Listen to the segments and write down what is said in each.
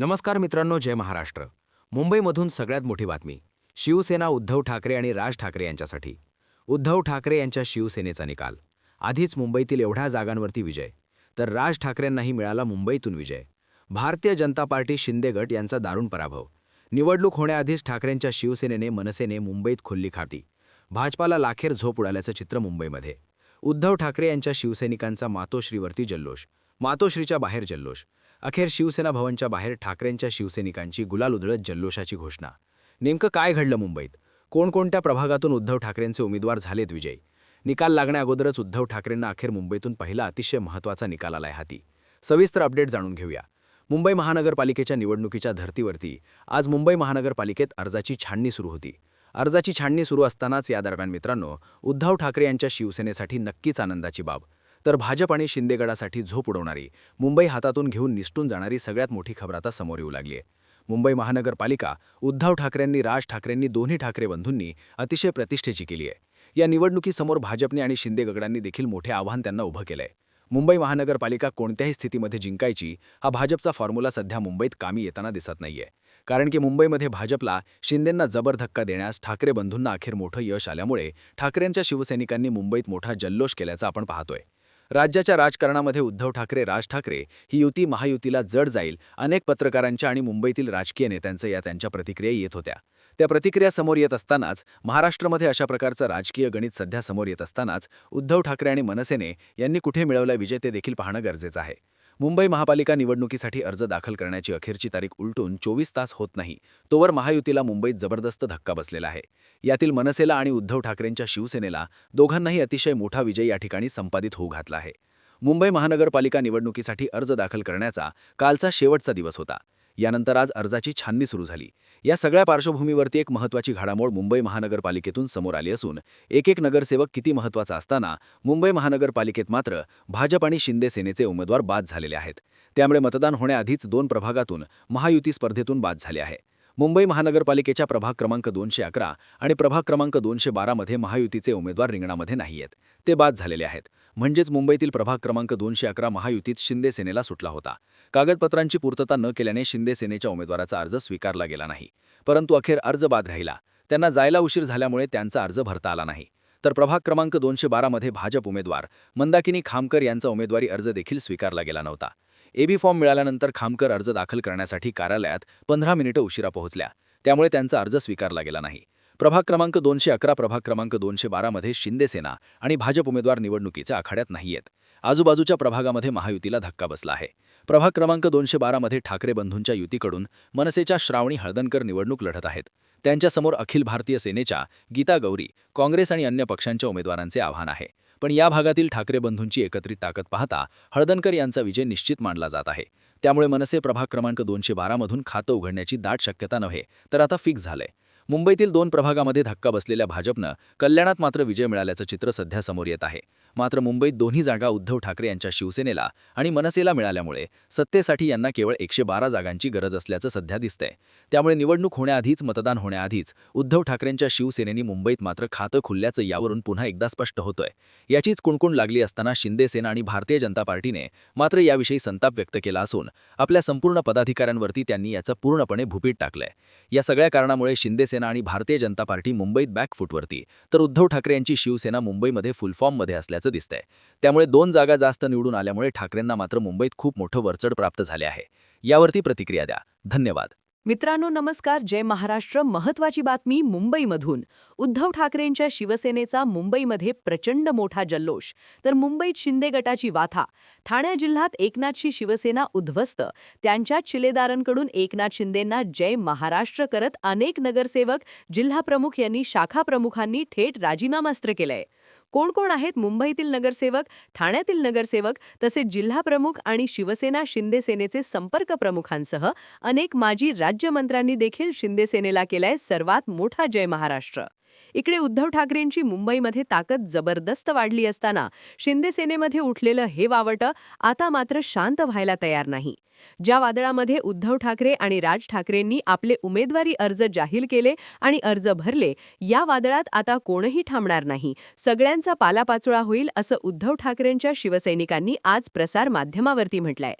नमस्कार मित्रांनो जय महाराष्ट्र. मुंबईमधून सगळ्यात मोठी बातमी शिवसेना उद्धव ठाकरे आणि राज ठाकरे यांच्यासाठी. उद्धव ठाकरे यांच्या शिवसेनेचा निकाल. आधीच मुंबईतील एवढ्या जागांवरती विजय. तर राज ठाकरेंनाही मिळाला मुंबईतून विजय. भारतीय जनता पार्टी शिंदे गट यांचा दारुण पराभव. निवडणूक होण्याआधीच ठाकरेंच्या शिवसेनेने मनसेने मुंबईत खोलली खाती. भाजपाला लाखेर झोप उडाल्याचं चित्र मुंबईमध्ये. उद्धव ठाकरे यांच्या शिवसैनिकांचा मातोश्रीवरती जल्लोष. मातोश्रीच्या बाहेर जल्लोष. अखेर शिवसेना भवनच्या बाहेर ठाकरेंच्या शिवसैनिकांची गुलाल उधळत जल्लोषाची घोषणा. नेमकं काय घडलं मुंबईत? कोणकोणत्या प्रभागातून उद्धव ठाकरेंचे उमेदवार झालेत विजयी? निकाल लागण्याअगोदरच उद्धव ठाकरेंना अखेर मुंबईतून पहिला अतिशय महत्त्वाचा निकाल आलाय हाती. सविस्तर अपडेट जाणून घेऊया. मुंबई महानगरपालिकेच्या निवडणुकीच्या धर्तीवरती आज मुंबई महानगरपालिकेत अर्जाची छाननी सुरू होती. अर्जाची छाननी सुरू असतानाच या दरम्यान मित्रांनो उद्धव ठाकरे यांच्या शिवसेनेसाठी नक्कीच आनंदाची बाब. तर भाजप आणि शिंदेगडासाठी झोप उडवणारी मुंबई हातातून घेऊन निसटून जाणारी सगळ्यात मोठी खबर आता समोर येऊ लागली आहे. मुंबई महानगरपालिका उद्धव ठाकरेंनी राज ठाकरेंनी दोन्ही ठाकरे बंधूंनी अतिशय प्रतिष्ठेची केली आहे. या निवडणुकीसमोर भाजपने आणि शिंदे गगडांनी देखील मोठे आव्हान त्यांना उभं केलंय. मुंबई महानगरपालिका कोणत्याही स्थितीमध्ये जिंकायची हा भाजपचा फॉर्म्युला सध्या मुंबईत कामी येताना दिसत नाहीये. कारण की मुंबईमध्ये भाजपला शिंदेंना जबर धक्का देण्यास ठाकरे बंधूंना अखेर मोठं यश आल्यामुळे ठाकरेंच्या शिवसैनिकांनी मुंबईत मोठा जल्लोष केल्याचं आपण पाहतोय. राज्याच्या राजकारणामध्ये उद्धव ठाकरे राज ठाकरे ही युती महायुतीला जड जाईल अनेक पत्रकारांच्या आणि मुंबईतील राजकीय नेत्यांचं या त्यांच्या प्रतिक्रिया येत होत्या. त्या प्रतिक्रिया समोर येत असतानाच महाराष्ट्रामध्ये अशा प्रकारचं राजकीय गणित सध्या समोर येत असतानाच उद्धव ठाकरे आणि मनसेने यांनी कुठे मिळवला विजय ते देखील पाहणं गरजेचं आहे. मुंबई महापालिका निवडणुकीसाठी अर्ज दाखल करण्याची अखेरची तारीख उलटून चोवीस तास होत नाही. तोवर महायुतीला मुंबईत जबरदस्त धक्का बसलेला आहे. यातील मनसेला आणि उद्धव ठाकरेंच्या शिवसेनेला दोघांनाही अतिशय मोठा विजय या ठिकाणी संपादित होऊ घातला आहे. मुंबई महानगरपालिका निवडणुकीसाठी अर्ज दाखल करण्याचा कालचा शेवटचा दिवस होता. यानंतर आज अर्जाची छाननी सुरू झाली. या सगळ्या पार्श्वभूमीवरती एक महत्त्वाची घडामोड मुंबई महानगरपालिकेतून समोर आली असून एक एक नगरसेवक किती महत्त्वाचा असताना मुंबई महानगरपालिकेत मात्र भाजप आणि शिंदे सेनेचे उमेदवार बाद झालेले आहेत. त्यामुळे मतदान होण्याआधीच दोन प्रभागातून महायुती स्पर्धेतून बाद झाले आहे. मुंबई महानगरपालिकेच्या प्रभाग क्रमांक दोनशे अकरा आणि प्रभाग क्रमांक दोनशे बारामध्ये महायुतीचे उमेदवार रिंगणामध्ये नाही आहेत ते बाद झालेले आहेत. म्हणजेच मुंबईतील प्रभाग क्रमांक दोनशे अकरा महायुतीत शिंदे सेनेला सुटला होता. कागदपत्रांची पूर्तता न केल्याने शिंदे सेनेच्या उमेदवाराचा अर्ज स्वीकारला गेला नाही. परंतु अखेर अर्ज बाद राहिला. त्यांना जायला उशीर झाल्यामुळे त्यांचा अर्ज भरता आला नाही. तर प्रभाग क्रमांक दोनशे बारामध्ये भाजप उमेदवार मंदाकिनी खामकर यांचा उमेदवारी अर्ज देखील स्वीकारला गेला नव्हता. एबी फॉर्म मिळाल्यानंतर खामकर अर्ज दाखल करण्यासाठी कार्यालयात पंधरा मिनिटं उशिरा पोहोचल्या. त्यामुळे त्यांचा अर्ज स्वीकारला गेला नाही. प्रभाग क्रमांक दोनशे अकरा प्रभाग क्रमांक दोनशे बारामध्ये शिंदेसेना आणि भाजप उमेदवार निवडणुकीच्या आखाड्यात नाहीयेत आजूबाजूच्या प्रभागामध्ये महायुतीला धक्का बसला आहे. प्रभाग क्रमांक दोनशे बारामध्ये ठाकरे बंधूंच्या युतीकडून मनसेच्या श्रावणी हळदणकर निवडणूक लढत आहेत. त्यांच्यासमोर अखिल भारतीय सेनेच्या गीता गौरी काँग्रेस आणि अन्य पक्षांच्या उमेदवारांचे आव्हान आहे. पण या भागातील ठाकरे बंधूंची एकत्रित ताकद पाहता हळदणकर यांचा विजय निश्चित मानला जात आहे. त्यामुळे मनसे प्रभाग क्रमांक दोनशे बारामधून खातं उघडण्याची दाट शक्यता नव्हे तर आता फिक्स झालंय. मुंबईतील दोन प्रभागामध्ये धक्का बसलेल्या भाजपनं कल्याणात मात्र विजय मिळाल्याचं चित्र सध्या समोर येत आहे. मात्र मुंबईत दोन्ही जागा उद्धव ठाकरे यांच्या शिवसेनेला आणि मनसेला मिळाल्यामुळे सत्तेसाठी यांना केवळ एकशे बारा जागांची गरज असल्याचं सध्या दिसतंय. त्यामुळे निवडणूक होण्याआधीच मतदान होण्याआधीच उद्धव ठाकरेंच्या शिवसेनेनी मुंबईत मात्र खातं खुलल्याचं यावरून पुन्हा एकदा स्पष्ट होतोय. याचीच कुणकुण लागली असताना शिंदेसेना आणि भारतीय जनता पार्टीने मात्र याविषयी संताप व्यक्त केला असून आपल्या संपूर्ण पदाधिकाऱ्यांवरती त्यांनी याचं पूर्णपणे भूपीट टाकलंय. या सगळ्या कारणामुळे शिंदेसेना आणि भारतीय जनता पार्टी मुंबईत बॅकफूटवरती. तर उद्धव ठाकरे यांची शिवसेना मुंबईमध्ये फुलफॉर्ममध्ये असल्याचं दिसतंय. त्यामुळे दोन जागा जास्त निवडून आल्यामुळे ठाकरेंना मात्र मुंबईत खूप मोठं वरचढ प्राप्त झाले आहे. यावरती प्रतिक्रिया द्या. धन्यवाद. मित्रांनो नमस्कार. जय महाराष्ट्र. महत्वाची बातमी मुंबईमधून. उद्धव ठाकरेंच्या शिवसेनेचा मुंबईमध्ये प्रचंड मोठा जल्लोष. तर मुंबईत शिंदे गटाची वाथा. ठाणे जिल्ह्यात एकनाथची शिवसेना उद्ध्वस्त. त्यांच्या शिलेदारांकडून एकनाथ शिंदेंना जय महाराष्ट्र करत अनेक नगरसेवक जिल्हाप्रमुख यांनी शाखा प्रमुखांनी थेट राजीनामास्त्र केलंय. कोण कोण आहेत? मुंबईतील नगरसेवक ठाण्यातील नगरसेवक तसेच जिल्हाप्रमुख आणि शिवसेना शिंदे सेनेचे संपर्क प्रमुखांसह अनेक माजी राज्यमंत्र्यांनी देखील शिंदे सेनेला केलाय सर्वात मोठा जय महाराष्ट्र. इकडे उद्धव ठाकरेंची मुंबईमध्ये ताकद जबरदस्त वाढली असताना शिंदे सेनेमध्ये उठलेलं हे वावटं आता मात्र शांत व्हायला तयार नाही. ज्या वादळामध्ये उद्धव ठाकरे आणि राज ठाकरेंनी आपले उमेदवारी अर्ज जाहीर केले आणि अर्ज भरले या वादळात आता कोणही थांबणार नाही. सगळ्यांचा पालापाचोळा होईल असं उद्धव ठाकरेंच्या शिवसैनिकांनी आज प्रसार माध्यमावरती म्हटलंय.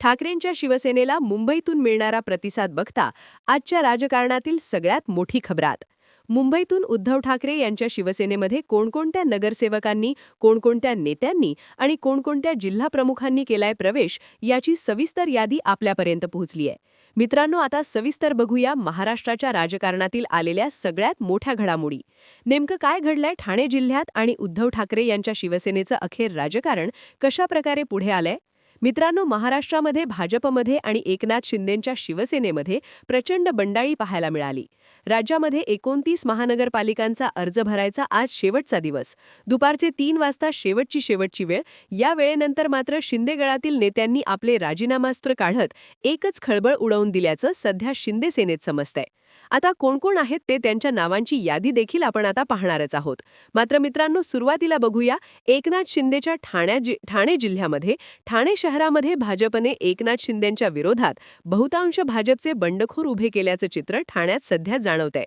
ठाकरेंच्या शिवसेनेला मुंबईतून मिळणारा प्रतिसाद बघता आजच्या राजकारणातील सगळ्यात मोठी खबरात मुंबईतून उद्धव ठाकरे यांच्या शिवसेनेमध्ये कोणकोणत्या नगरसेवकांनी कोणकोणत्या नेत्यांनी आणि कोणकोणत्या जिल्हाप्रमुखांनी केलाय प्रवेश याची सविस्तर यादी आपल्यापर्यंत पोहोचली आहे. मित्रांनो आता सविस्तर बघूया महाराष्ट्राच्या राजकारणातील आलेल्या सगळ्यात मोठ्या घडामोडी. नेमकं काय घडलंय ठाणे जिल्ह्यात आणि उद्धव ठाकरे यांच्या शिवसेनेचं अखेर राजकारण कशा प्रकारे पुढे आलंय? मित्रांनो महाराष्ट्रामध्ये भाजपमध्ये आणि एकनाथ शिंदेंच्या शिवसेनेमध्ये प्रचंड बंडाळी पाहायला मिळाली. राज्यामध्ये एकोणतीस महानगरपालिकांचा अर्ज भरायचा आज शेवटचा दिवस. दुपारचे तीन वाजता शेवटची शेवटची वेळ. या वेळेनंतर मात्र शिंदेगळातील नेत्यांनी आपले राजीनामास्त्र काढत एकच खळबळ उडवून दिल्याचं सध्या शिंदे सेनेत समजतंय. आता कोण कोण आहेत ते त्यांच्या नावांची यादी देखील आपण आता पाहणारच आहोत. मात्र मित्रांनो सुरुवातीला बघूया. एकनाथ शिंदेच्या ठाण्या जि ठाणे जिल्ह्यामध्ये ठाणे शहरामध्ये भाजपने एकनाथ शिंदेंच्या विरोधात बहुतांश भाजपचे बंडखोर उभे केल्याचं चित्र ठाण्यात सध्या जाणवतंय.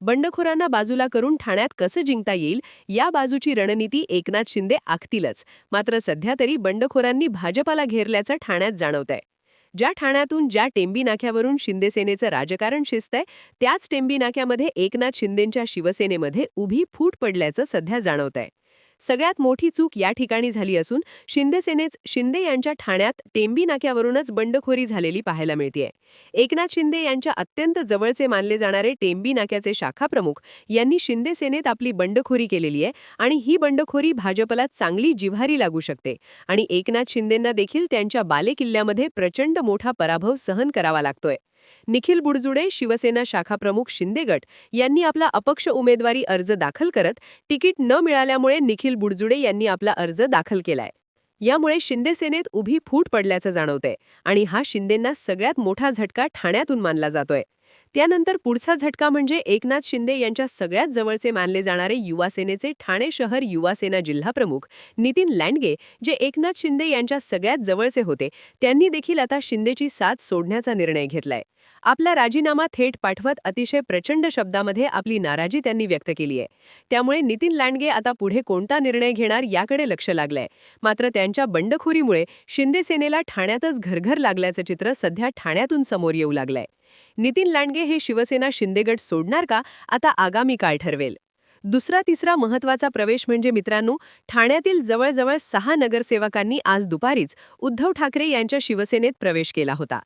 बंडखोरांना बाजूला करून ठाण्यात कसं जिंकता येईल या बाजूची रणनीती एकनाथ शिंदे आखतीलच. मात्र सध्या तरी बंडखोरांनी भाजपाला घेरल्याचं ठाण्यात जाणवतंय. ज्या ठाण्यातून ज्या टेंबी नाक्यावरून शिंदेसेनेचं राजकारण शिजतंय त्याच टेंबी नाक्यामध्ये एकनाथ शिंदेंच्या शिवसेनेमध्ये उभी फूट पडल्याचं सध्या जाणवतंय. सगळ्यात मोठी चूक या ठिकाणी झाली असून शिंदेसेनेच शिंदे यांच्या ठाण्यात टेंबी नाक्यावरूनच बंडखोरी झालेली पाहायला मिळतेय. एकनाथ शिंदे यांच्या अत्यंत जवळचे मानले जाणारे टेंबी नाक्याचे शाखाप्रमुख यांनी शिंदे सेनेत आपली बंडखोरी केलेली आहे आणि ही बंडखोरी भाजपला चांगली जिव्हारी लागू शकते आणि एकनाथ शिंदेंना देखील त्यांच्या बालेकिल्ल्यामध्ये प्रचंड मोठा पराभव सहन करावा लागतोय. निखिल बुडजुडे शिवसेना शाखाप्रमुख शिंदे गट यांनी आपला अपक्ष उमेदवारी अर्ज दाखल करत तिकीट न मिळाल्यामुळे निखिल बुडजुडे यांनी आपला अर्ज दाखल केलाय. यामुळे शिंदे सेनेत उभी फूट पडल्याचं जाणवतंय आणि हा शिंदेंना सगळ्यात मोठा झटका ठाण्यातून मानला जातोय. त्यानंतर पुढचा झटका म्हणजे एकनाथ शिंदे यांच्या सगळ्यात जवळचे मानले जाणारे युवासेनेचे ठाणे शहर युवासेना जिल्हाप्रमुख नितीन लँडगे जे एकनाथ शिंदे यांच्या सगळ्यात जवळचे होते त्यांनी देखील आता शिंदेची साथ सोडण्याचा निर्णय घेतलाय. आपला राजीनामा थेट पाठवत अतिशय प्रचंड शब्दामध्ये आपली नाराजी त्यांनी व्यक्त केली आहे. त्यामुळे नितीन लांडगे आता पुढे कोणता निर्णय घेणार याकडे लक्ष लागलंय. मात्र त्यांच्या बंडखोरीमुळे शिंदे सेनेला ठाण्यातच घरघर लागल्याचं चित्र सध्या ठाण्यातून समोर येऊ लागलंय. नितीन लांडगे हे शिवसेना शिंदेगड सोडणार का आता आगामी काळ ठरवेल. दुसरा तिसरा महत्त्वाचा प्रवेश म्हणजे मित्रांनो ठाण्यातील जवळजवळ सहा नगरसेवकांनी आज दुपारीच उद्धव ठाकरे यांच्या शिवसेनेत प्रवेश केला होता.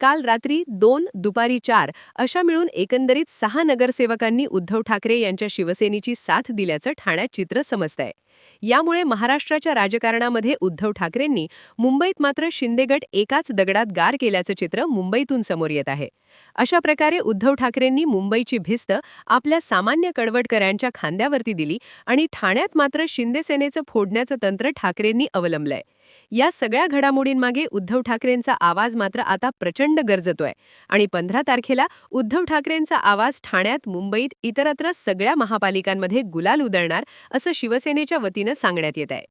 काल रात्री दोन दुपारी चार अशा मिळून एकंदरीत सहा नगरसेवकांनी उद्धव ठाकरे यांच्या शिवसेनेची साथ दिल्याचं ठाण्यात चित्र समजतंय. यामुळे महाराष्ट्राच्या राजकारणामध्ये उद्धव ठाकरेंनी मुंबईत मात्र शिंदेगट एकाच दगडात गार केल्याचं चित्र मुंबईतून समोर येत आहे. अशा प्रकारे उद्धव ठाकरेंनी मुंबईची भिस्त आपल्या सामान्य कडवटकऱ्यांच्या खांद्यावरती दिली आणि ठाण्यात मात्र शिंदेसेनेचं फोडण्याचं तंत्र ठाकरेंनी अवलंबलंय. या सगळ्या घडामोडींमागे उद्धव ठाकरेंचा आवाज मात्र आता प्रचंड गरजतोय. आणि पंधरा तारखेला उद्धव ठाकरेंचा आवाज ठाण्यात मुंबईत इतरत्र सगळ्या महापालिकांमध्ये गुलाल उधळणार असं शिवसेनेच्या वतीनं सांगण्यात येत आहे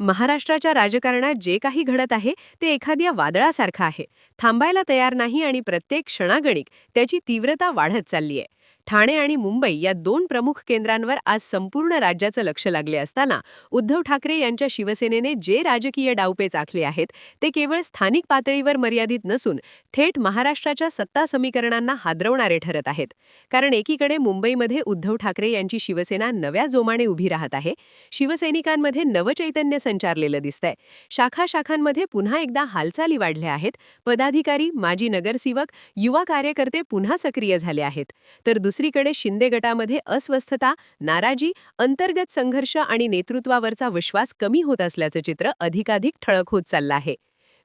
महाराष्ट्राच्या राजकारणात जे काही घडत आहे ते एखाद्या वादळासारखं आहे. थांबायला तयार नाही आणि प्रत्येक क्षणागणिक त्याची तीव्रता वाढत चालली आहे ठाणे आणि मुंबई या दोन प्रमुख केंद्रांवर आज संपूर्ण राज्याचं लक्ष लागले असताना उद्धव ठाकरे यांच्या शिवसेनेने जे राजकीय डावपेच आखले आहेत ते केवळ स्थानिक पातळीवर मर्यादित नसून थेट महाराष्ट्राच्या सत्ता समीकरणांना हादरवणारे ठरत आहेत. कारण एकीकडे मुंबईमध्ये उद्धव ठाकरे यांची शिवसेना नव्या जोमाने उभी राहत आहे शिवसैनिकांमध्ये नवचैतन्य संचारलेलं दिसतंय. शाखा शाखांमध्ये पुन्हा एकदा हालचाली वाढल्या आहेत पदाधिकारी माजी नगरसेवक युवा कार्यकर्ते पुन्हा सक्रिय झाले आहेत. तर दुसरीकडे शिंदे गटामध्ये अस्वस्थता नाराजी अंतर्गत संघर्ष आणि नेतृत्वावरचा विश्वास कमी होत असल्याचं चित्र अधिकाधिक ठळक होत चाललं आहे.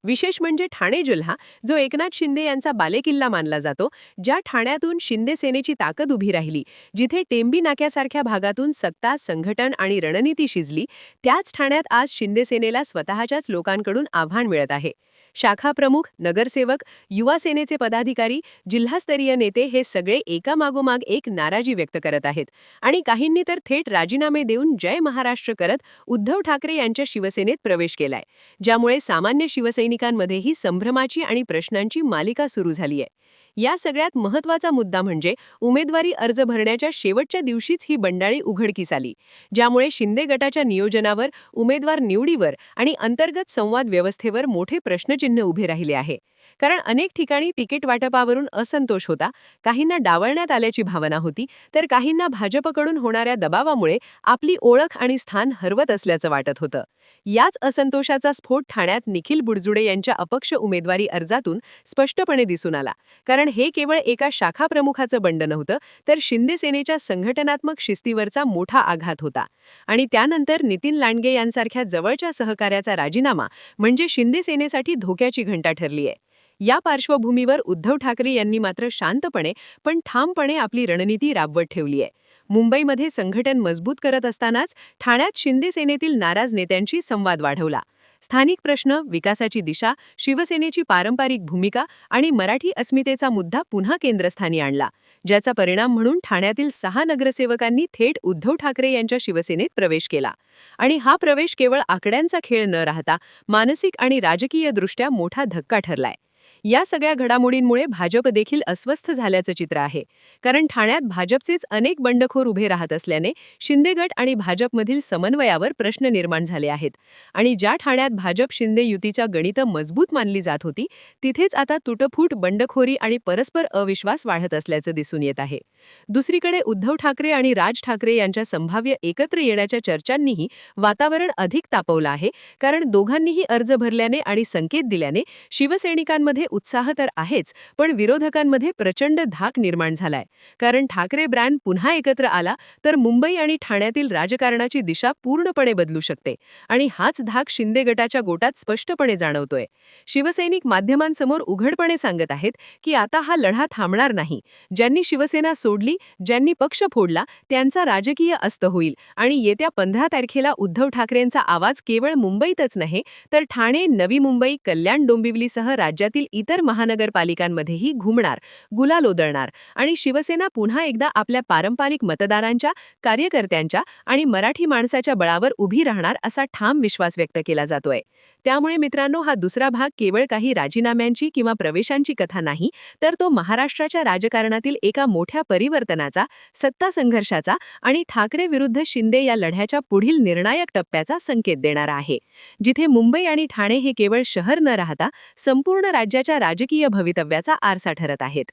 विशेष म्हणजे ठाणे जिल्हा जो एकनाथ शिंदे यांचा बालेकिल्ला मानला जातो ज्या ठाण्यातून शिंदे सेनेची ताकद उभी राहिली जिथे टेंबी नाक्यासारख्या भागातून सत्ता संघटन आणि रणनीती शिजली त्याच ठाण्यात आज शिंदे सेनेला स्वतःच्याच लोकांकडून आव्हान मिळत आहे. शाखा प्रमुख नगरसेवक युवा सेनेचे पदाधिकारी जिल्हास्तरीय नेते हे सगळे एकामागोमाग एक नाराजी व्यक्त करत आहेत. आणि काहींनी तर थेट राजीनामे देऊन जय महाराष्ट्र करत उद्धव ठाकरे यांच्या शिवसेनेत प्रवेश केलाय. ज्यामुळे सामान्य शिवसैनिकांमध्येही संभ्रमाची आणि प्रश्नांची मालिका सुरू झाली आहे या सगळ्यात महत्त्वाचा मुद्दा म्हणजे उमेदवारी अर्ज भरण्याच्या शेवटच्या दिवशीच ही बंडाळी उघडकीस आली ज्यामुळे शिंदे गटाच्या नियोजनावर उमेदवार निवडीवर आणि अंतर्गत संवाद व्यवस्थेवर मोठे प्रश्नचिन्ह उभे राहिले आहे. कारण अनेक ठिकाणी तिकीट वाटपावरून असंतोष होता. काहींना डावळण्यात आल्याची भावना होती तर काहींना भाजपकडून होणाऱ्या दबावामुळे आपली ओळख आणि स्थान हरवत असल्याचं वाटत होतं. याच असंतोषाचा स्फोट ठाण्यात निखिल बुडजुडे यांच्या अपक्ष उमेदवारी अर्जातून स्पष्टपणे दिसून आला. कारण हे केवळ एका शाखा प्रमुखाचं बंड नव्हतं तर शिंदे सेनेच्या संघटनात्मक शिस्तीवरचा मोठा आघात होता. आणि त्यानंतर नितीन लांडगे यांसारख्या जवळच्या सहकार्याचा राजीनामा म्हणजे शिंदे सेनेसाठी धोक्याची घंटा ठरली आहे या पार्श्वभूमीवर उद्धव ठाकरे यांनी मात्र शांतपणे पण ठामपणे आपली रणनीती राबवत ठेवली आहे. मुंबईमध्ये संघटन मजबूत करत असतानाच ठाण्यात शिंदे सेनेतील नाराज नेत्यांशी संवाद वाढवला. स्थानिक प्रश्न विकासाची दिशा शिवसेनेची पारंपरिक भूमिका आणि मराठी अस्मितेचा मुद्दा पुन्हा केंद्रस्थानी आणला ज्याचा परिणाम म्हणून ठाण्यातील सहा नगरसेवकांनी थेट उद्धव ठाकरे यांच्या शिवसेनेत प्रवेश केला. आणि हा प्रवेश केवळ आकड्यांचा खेळ न राहता मानसिक आणि राजकीयदृष्ट्या मोठा धक्का ठरलाय. या सगळ्या घडामोडींमुळे भाजप देखील अस्वस्थ झाल्याचं चित्र आहे. कारण ठाण्यात भाजपचेच अनेक बंडखोर उभे राहत असल्याने शिंदे गट आणि भाजपमधील समन्वयावर प्रश्न निर्माण झाले आहेत. आणि ज्या ठाण्यात भाजप शिंदे युतीच्या गणितं मजबूत मानली जात होती तिथेच आता तुटफूट बंडखोरी आणि परस्पर अविश्वास वाढत असल्याचं दिसून येत आहे. दुसरीकडे उद्धव ठाकरे आणि राज ठाकरे यांच्या संभाव्य एकत्र येण्याच्या चर्चांनीही वातावरण अधिक तापवलं आहे. कारण दोघांनीही अर्ज भरल्याने आणि संकेत दिल्याने शिवसैनिकांमध्ये उत्साह तर आहेच पण विरोधकांमध्ये प्रचंड धाक निर्माण झालाय. कारण ठाकरे ब्रँड पुन्हा एकत्र आला तर मुंबई आणि ठाण्यातील राजकारणाची दिशा पूर्णपणे बदलू शकते. आणि हाच धाक शिंदे गटाच्या गोटात स्पष्टपणे जाणवतोय. शिवसैनिक माध्यमांसमोर उघडपणे सांगत आहेत की आता हा लढा थांबणार नाही. ज्यांनी शिवसेना सोडली ज्यांनी पक्ष फोडला त्यांचा राजकीय अस्त होईल. आणि येत्या पंधरा तारखेला उद्धव ठाकरेंचा आवाज केवळ मुंबईतच नाही तर ठाणे नवी मुंबई कल्याण डोंबिवलीसह राज्यातील इतर महानगरपालिकांमध्येही घुमणार गुलाल ओदळणार आणि शिवसेना पुन्हा एकदा आपल्या पारंपरिक मतदारांच्या कार्यकर्त्यांच्या आणि मराठी माणसाच्या बळावर उभी राहणार असा ठाम विश्वास व्यक्त केला जातोय. त्यामुळे मित्रांनो हा दुसरा भाग केवळ काही राजीनाम्यांची किंवा प्रवेशांची कथा नाही तर तो महाराष्ट्राच्या राजकारणातील एका मोठ्या परिवर्तनाचा सत्ता संघर्षाचा आणि ठाकरे विरुद्ध शिंदे या लढ्याच्या पुढील निर्णायक टप्प्याचा संकेत देणारा आहे. जिथे मुंबई आणि ठाणे हे केवळ शहर न राहता संपूर्ण राज्याच्या राजकीय भवितव्याचा आरसा ठरत आहेत.